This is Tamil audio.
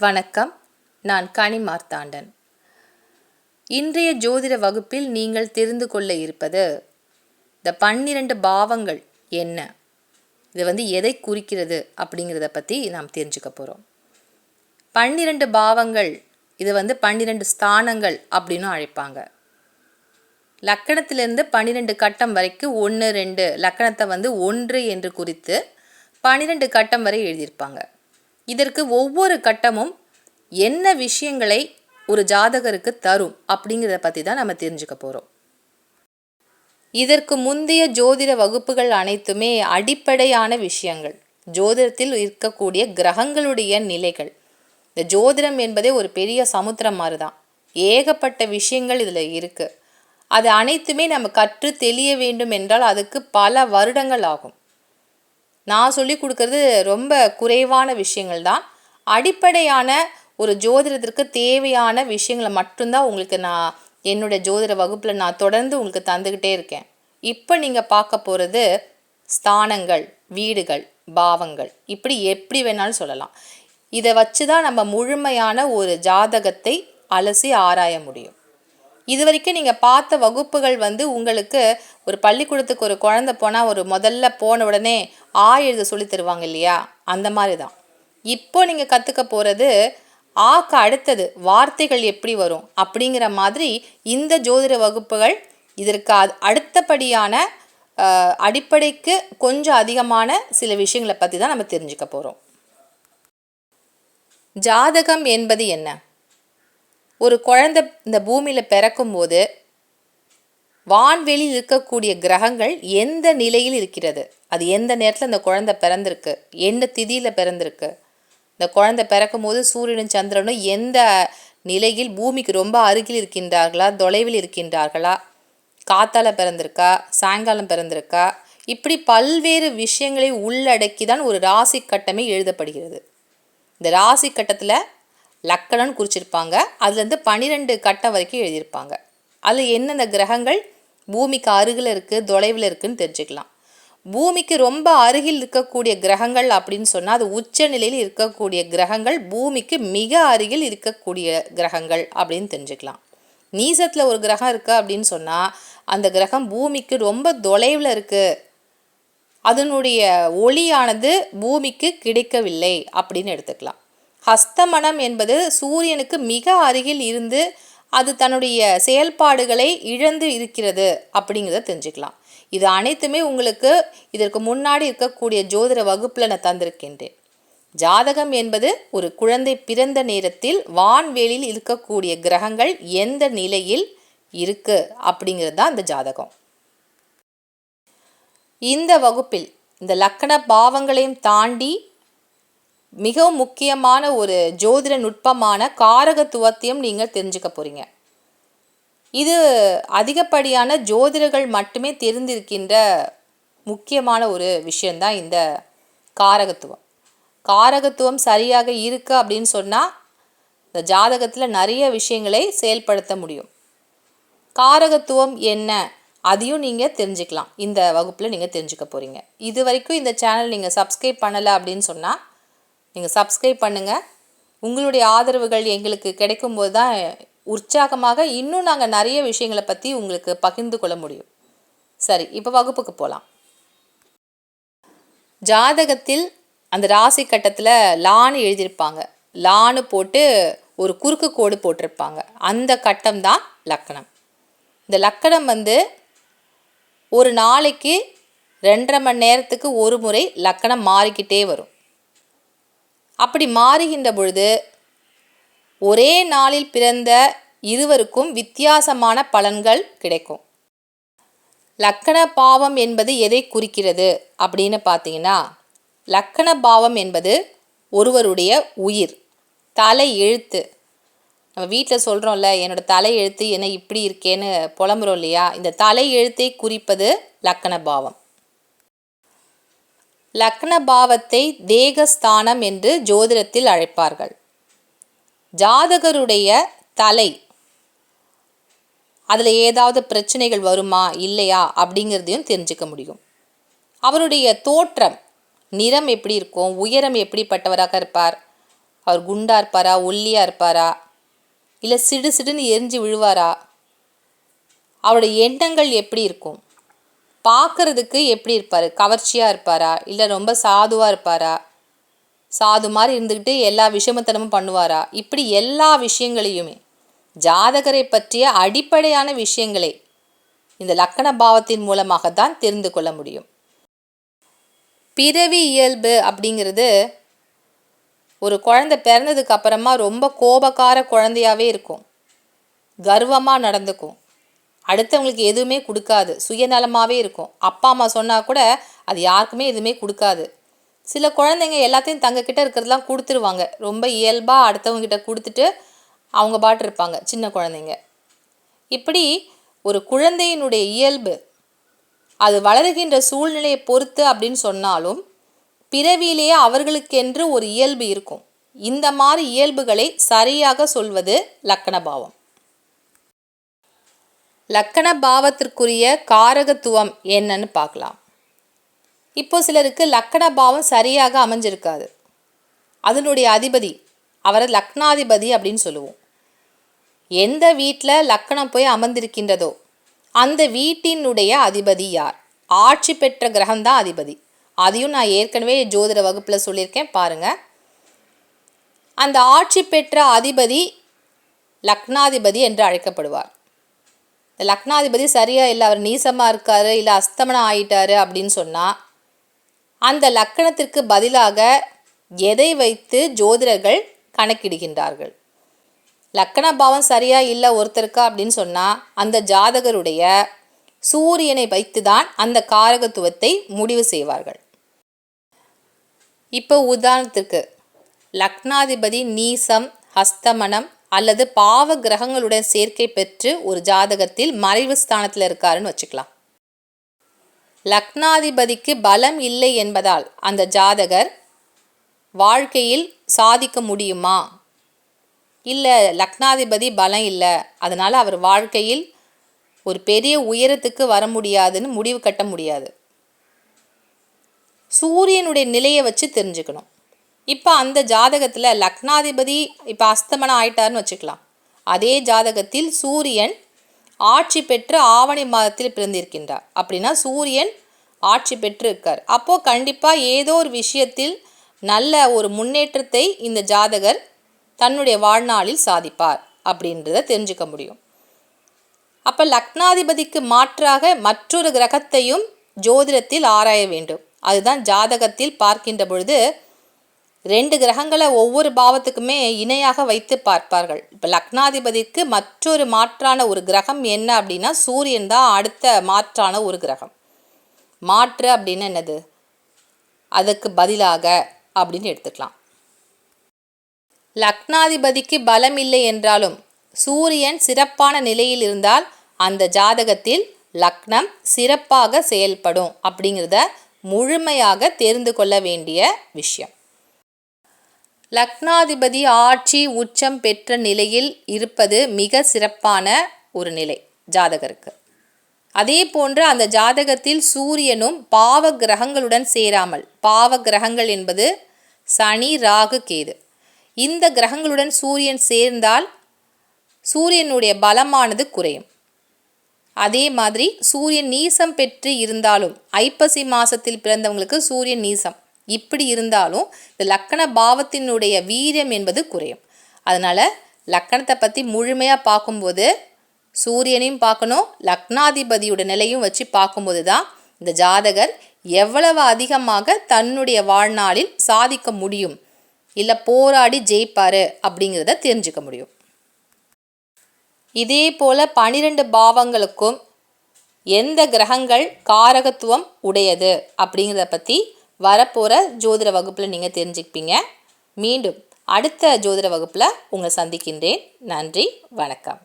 வணக்கம். நான் கனி மார்த்தாண்டன். இன்றைய ஜோதிட வகுப்பில் நீங்கள் தெரிந்து கொள்ள இருப்பது இந்த பன்னிரண்டு பாவங்கள் என்ன? இது வந்து எதை குறிக்கிறது? அப்படிங்கிறத பற்றி நாம் தெரிஞ்சுக்க போகிறோம் பன்னிரண்டு பாவங்கள் இது வந்து பன்னிரண்டு ஸ்தானங்கள் அப்படின்னு அழைப்பாங்க. லக்கணத்திலிருந்து பன்னிரெண்டு கட்டம் வரைக்கும் ஒன்று ரெண்டு லக்கணத்தை வந்து ஒன்று என்று குறித்து பன்னிரெண்டு கட்டம் வரை எழுதியிருப்பாங்க. இதற்கு ஒவ்வொரு கட்டமும் என்ன விஷயங்களை ஒரு ஜாதகருக்கு தரும் அப்படிங்கிறத பற்றி தான் நம்ம தெரிஞ்சுக்க போகிறோம் இதற்கு முந்தைய ஜோதிட வகுப்புகள் அனைத்துமே அடிப்படையான விஷயங்கள். ஜோதிடத்தில் இருக்கக்கூடிய கிரகங்களுடைய நிலைகள். இந்த ஜோதிடம் என்பதே ஒரு பெரிய சமுத்திரம் மாதிரி தான் ஏகப்பட்ட விஷயங்கள் இதில் இருக்குது அது அனைத்துமே நம்ம கற்று தெளிய வேண்டும் என்றால் அதுக்கு பல வருடங்கள் ஆகும். நான் சொல்லி கொடுக்கறது ரொம்ப குறைவான விஷயங்கள் தான். அடிப்படையான ஒரு ஜோதிடத்திற்கு தேவையான விஷயங்களை மட்டும்தான் உங்களுக்கு நான் என்னுடைய ஜோதிட வகுப்பில் நான் தொடர்ந்து உங்களுக்கு தந்துக்கிட்டே இருக்கேன். இப்போ நீங்கள் பார்க்க போகிறது ஸ்தானங்கள் வீடுகள் பாவங்கள். இப்படி எப்படி வேணாலும் சொல்லலாம். இதை வச்சு தான் நம்ம முழுமையான ஒரு ஜாதகத்தை அலசி ஆராய முடியும். இது வரைக்கும் நீங்கள் பார்த்த வகுப்புகள் வந்து உங்களுக்கு ஒரு பள்ளிக்கூடத்துக்கு ஒரு குழந்த போனால் ஒரு முதல்ல போன உடனே ஆ எழுத சொல்லி தருவாங்க இல்லையா? அந்த மாதிரி தான் இப்போ நீங்கள் கற்றுக்க போகிறது ஆக்கு அடுத்தது வார்த்தைகள் எப்படி வரும் அப்படிங்கிற மாதிரி இந்த ஜோதிட வகுப்புகள் இதற்கு அடுத்தபடியான அடிப்படைக்கு கொஞ்சம் அதிகமான சில விஷயங்களை பற்றி தான் நம்ம தெரிஞ்சுக்க போகிறோம் ஜாதகம் என்பது என்ன? ஒரு குழந்தை இந்த பூமியில் பிறக்கும்போது வான்வெளியில் இருக்கக்கூடிய கிரகங்கள் எந்த நிலையில் இருக்கிறது? அது எந்த நேரத்தில் அந்த குழந்தை பிறந்திருக்கு? எந்த திதியில் பிறந்திருக்கு? இந்த குழந்தை பிறக்கும் போது சூரியனும் சந்திரனும் எந்த நிலையில் பூமிக்கு ரொம்ப அருகில் இருக்கின்றார்களா? தொலைவில் இருக்கின்றார்களா? காத்தால பிறந்திருக்கா? சாயங்காலம் பிறந்திருக்கா? இப்படி பல்வேறு விஷயங்களை உள்ளடக்கி தான் ஒரு ராசி கட்டமே எழுதப்படுகிறது. இந்த ராசி கட்டத்தில் லக்கணம்னு குறிச்சிருப்பாங்க. அதுலேருந்து பன்னிரெண்டு கட்டம் வரைக்கும் எழுதியிருப்பாங்க. அதில் என்னென்ன கிரகங்கள்? பூமிக்கு அருகில் இருக்குது தொலைவில் இருக்குதுன்னு தெரிஞ்சுக்கலாம். பூமிக்கு ரொம்ப அருகில் இருக்கக்கூடிய கிரகங்கள் அப்படின்னு சொன்னால் அது உச்ச நிலையில் இருக்கக்கூடிய கிரகங்கள் பூமிக்கு மிக அருகில் இருக்கக்கூடிய கிரகங்கள் அப்படின்னு தெரிஞ்சுக்கலாம். நீசத்தில் ஒரு கிரகம் இருக்குது அப்படின்னு சொன்னால் அந்த கிரகம் பூமிக்கு ரொம்ப தொலைவில் இருக்குது அதனுடைய ஒளியானது பூமிக்கு கிடைக்கவில்லை அப்படின்னு எடுத்துக்கலாம். ஹஸ்தமனம் என்பது சூரியனுக்கு மிக அருகில் இருந்து அது தன்னுடைய செயல்பாடுகளை இழந்து இருக்கிறது அப்படிங்கிறத தெரிஞ்சுக்கலாம். இது அனைத்துமே உங்களுக்கு இதற்கு முன்னாடி இருக்கக்கூடிய ஜோதிட வகுப்பில் நான் தந்திருக்கின்றேன். ஜாதகம் என்பது ஒரு குழந்தை பிறந்த நேரத்தில் வான்வெளியில் இருக்கக்கூடிய கிரகங்கள் எந்த நிலையில் இருக்கு அப்படிங்கிறது தான் இந்த ஜாதகம். இந்த வகுப்பில் இந்த லக்கண பாவங்களையும் தாண்டி மிகவும் முக்கியமான ஒரு ஜோதிட நுட்பமான காரகத்துவத்தையும் நீங்கள் தெரிஞ்சுக்க போகிறீங்க இது அதிகப்படியான ஜோதிடர்கள் மட்டுமே தெரிந்திருக்கின்ற முக்கியமான ஒரு விஷயந்தான் இந்த காரகத்துவம். காரகத்துவம் சரியாக இருக்கு அப்படின்னு சொன்னால் இந்த ஜாதகத்தில் நிறைய விஷயங்களை செயல்படுத்த முடியும். காரகத்துவம் என்ன அதையும் நீங்கள் தெரிஞ்சுக்கலாம். இந்த வகுப்பில் நீங்கள் தெரிஞ்சுக்க போகிறீங்க இது வரைக்கும் இந்த சேனல் நீங்கள் சப்ஸ்கிரைப் பண்ணலை அப்படின்னு சொன்னால் நீங்கள் சப்ஸ்கிரைப் பண்ணுங்கள் உங்களுடைய ஆதரவுகள் எங்களுக்கு கிடைக்கும்போது தான் உற்சாகமாக இன்னும் நாங்கள் நிறைய விஷயங்களை பற்றி உங்களுக்கு பகிர்ந்து கொள்ள முடியும். சரி இப்போ வகுப்புக்கு போகலாம் ஜாதகத்தில் அந்த ராசி கட்டத்தில் லான்னு எழுதியிருப்பாங்க. லான்னு போட்டு ஒரு குறுக்கு கோடு போட்டிருப்பாங்க. அந்த கட்டம் தான் லக்கணம். இந்த லக்கணம் வந்து ஒரு நாளைக்கு ரெண்டரை மணி நேரத்துக்கு ஒரு முறை லக்கணம் மாறிக்கிட்டே வரும். அப்படி மாறுகின்ற பொழுது ஒரே நாளில் பிறந்த இருவருக்கும் வித்தியாசமான பலன்கள் கிடைக்கும். லக்கண பாவம் என்பது எதை குறிக்கிறது அப்படின்னு பார்த்தீங்கன்னா லக்கண பாவம் என்பது ஒருவருடைய உயிர் தலை எழுத்து. நம்ம வீட்டில் சொல்கிறோம்ல என்னோடய தலை எழுத்து என்ன இப்படி இருக்கேன்னு புலம்புறோம் இல்லையா? இந்த தலை எழுத்தை குறிப்பது லக்கண பாவம். லக்ன பாவத்தை தேகஸ்தானம் என்று ஜோதிடத்தில் அழைப்பார்கள். ஜாதகருடைய தலை அதில் ஏதாவது பிரச்சனைகள் வருமா இல்லையா அப்படிங்கிறதையும் தெரிஞ்சுக்க முடியும். அவருடைய தோற்றம் நிறம் எப்படி இருக்கும் உயரம் எப்படிப்பட்டவராக இருப்பார் அவர் குண்டா இருப்பாரா ஒல்லியாக இருப்பாரா இல்லை சிடு சிடுன்னு எரிஞ்சு விழுவாரா அவருடைய எண்ணங்கள் எப்படி இருக்கும் பார்க்குறதுக்கு எப்படி இருப்பார்? கவர்ச்சியாக இருப்பாரா? இல்லை ரொம்ப சாதுவாக இருப்பாரா? சாது மாதிரி இருந்துக்கிட்டு எல்லா விஷமத்தனமும் பண்ணுவாரா? இப்படி எல்லா விஷயங்களையுமே ஜாதகரை பற்றிய அடிப்படையான விஷயங்களை இந்த லக்கண பாவத்தின் மூலமாக தான் தெரிந்து கொள்ள முடியும். பிறவி இயல்பு அப்படிங்கிறது ஒரு குழந்தை பிறந்ததுக்கு அப்புறமா ரொம்ப கோபக்கார குழந்தையாகவே இருக்கும். கர்வமாக நடந்துக்கும். அடுத்தவங்களுக்கு எதுவுமே கொடுக்காது. சுயநலமாகவே இருக்கும். அப்பா அம்மா சொன்னால் கூட அது யாருக்குமே எதுவுமே கொடுக்காது. சில குழந்தைங்க எல்லாத்தையும் தங்கக்கிட்ட இருக்கிறதெல்லாம் கொடுத்துருவாங்க. ரொம்ப இயல்பாக அடுத்தவங்கக்கிட்ட கொடுத்துட்டு அவங்க பாட்டு இருப்பாங்க. சின்ன குழந்தைங்க. இப்படி ஒரு குழந்தையினுடைய இயல்பு அது வளருகின்ற சூழ்நிலையை பொறுத்து அப்படின்னு சொன்னாலும் பிறவியிலேயே அவர்களுக்கென்று ஒரு இயல்பு இருக்கும். இந்த மாதிரி இயல்புகளை சரியாக சொல்வது லக்கணபாவம் லக்கண பாவத்திற்குரிய காரகத்துவம் என்னன்னு பார்க்கலாம். இப்போ சிலருக்கு லக்கண பாவம் சரியாக அமைஞ்சிருக்காது. அதனுடைய அதிபதி அவரை லக்னாதிபதி அப்படின்னு சொல்லுவோம். எந்த வீட்டில் லக்கணம் போய் அமர்ந்திருக்கின்றதோ அந்த வீட்டினுடைய அதிபதி யார்? ஆட்சி பெற்ற கிரகம்தான் அதிபதி. அதையும் நான் ஏற்கனவே ஜோதிட வகுப்பில் சொல்லியிருக்கேன் பாருங்கள் அந்த ஆட்சி பெற்ற அதிபதி லக்னாதிபதி என்று அழைக்கப்படுவார். லக்னாதிபதி சரியாக இல்லை அவர் நீசமாக இருக்கார் இல்லை அஸ்தமனம் ஆயிட்டாரு அப்படின்னு சொன்னால் அந்த லக்கணத்திற்கு பதிலாக எதை வைத்து ஜோதிடர்கள் கணக்கிடுகின்றார்கள்? லக்கண பாவம் சரியாக இல்லை ஒருத்தருக்கா அப்படின்னு சொன்னால் அந்த ஜாதகருடைய சூரியனை வைத்து தான் அந்த காரகத்துவத்தை முடிவு செய்வார்கள். இப்போ உதாரணத்திற்கு லக்னாதிபதி நீசம் ஹஸ்தமனம் அல்லது பாவ கிரகங்களுடன் சேர்க்கை பெற்று ஒரு ஜாதகத்தில் மறைவு ஸ்தானத்தில் இருக்காருன்னு வச்சுக்கலாம். லக்னாதிபதிக்கு பலம் இல்லை என்பதால் அந்த ஜாதகர் வாழ்க்கையில் சாதிக்க முடியுமா? இல்லை லக்னாதிபதி பலம் இல்லை. அதனால் அவர் வாழ்க்கையில் ஒரு பெரிய உயரத்துக்கு வர முடியாதுன்னு முடிவு கட்ட முடியாது. சூரியனுடைய நிலையை வச்சு தெரிஞ்சுக்கணும். இப்போ அந்த ஜாதகத்தில் லக்னாதிபதி இப்போ அஸ்தமனம் ஆயிட்டார்னு வச்சுக்கலாம். அதே ஜாதகத்தில் சூரியன் ஆட்சி பெற்று ஆவணி மாதத்தில் பிறந்திருக்கின்றார். அப்படின்னா சூரியன் ஆட்சி பெற்று இருக்கார் அப்போது கண்டிப்பாக ஏதோ ஒரு விஷயத்தில் நல்ல ஒரு முன்னேற்றத்தை இந்த ஜாதகர் தன்னுடைய வாழ்நாளில் சாதிப்பார் அப்படின்றத தெரிஞ்சுக்க முடியும். அப்போ லக்னாதிபதிக்கு மாற்றாக மற்றொரு கிரகத்தையும் ஜோதிடத்தில் ஆராய வேண்டும். அதுதான் ஜாதகத்தில் பார்க்கின்ற பொழுது ரெண்டு கிரகங்களை ஒவ்வொரு பாவத்துக்குமே இணையாக வைத்து பார்ப்பார்கள். இப்போ லக்னாதிபதிக்கு மற்றொரு மாற்றான ஒரு கிரகம் என்ன அப்படின்னா சூரியன் தான் அடுத்த மாற்றான ஒரு கிரகம். மாற்று அப்படின்னு என்னது? அதுக்கு பதிலாக அப்படின்னு எடுத்துக்கலாம். லக்னாதிபதிக்கு பலம் இல்லை என்றாலும் சூரியன் சிறப்பான நிலையில் இருந்தால் அந்த ஜாதகத்தில் லக்னம் சிறப்பாக செயல்படும் அப்படிங்கிறத முழுமையாக தெரிந்து கொள்ள வேண்டிய விஷயம். லக்னாதிபதி ஆட்சி உச்சம் பெற்ற நிலையில் இருப்பது மிக சிறப்பான ஒரு நிலை ஜாதகருக்கு. அதே போன்று அந்த ஜாதகத்தில் சூரியனும் பாவ கிரகங்களுடன் சேராமல் பாவ கிரகங்கள் என்பது சனி ராகு கேது. இந்த கிரகங்களுடன் சூரியன் சேர்ந்தால் சூரியனுடைய பலமானது குறையும். அதே மாதிரி சூரியன் நீசம் பெற்று இருந்தாலும் ஐப்பசி மாதத்தில் பிறந்தவங்களுக்கு சூரியன் நீசம் இப்படி இருந்தாலும் இந்த லக்கண பாவத்தினுடைய வீரியம் என்பது குறையும். அதனால் லக்கணத்தை பற்றி முழுமையாக பார்க்கும்போது சூரியனையும் பார்க்கணும் லக்னாதிபதியோட நிலையும் வச்சு பார்க்கும்போது தான் இந்த ஜாதகர் எவ்வளவு அதிகமாக தன்னுடைய வாழ்நாளில் சாதிக்க முடியும்? இல்லை போராடி ஜெயிப்பார் அப்படிங்கிறத தெரிஞ்சுக்க முடியும். இதே போல் பனிரெண்டு பாவங்களுக்கும் எந்த கிரகங்கள் காரகத்துவம் உடையது அப்படிங்கிறத பற்றி வரப்போகிற ஜோதிட வகுப்பில் நீங்கள் தெரிஞ்சுப்பீங்க மீண்டும் அடுத்த ஜோதிட வகுப்பில் உங்களை சந்திக்கின்றேன். நன்றி வணக்கம்.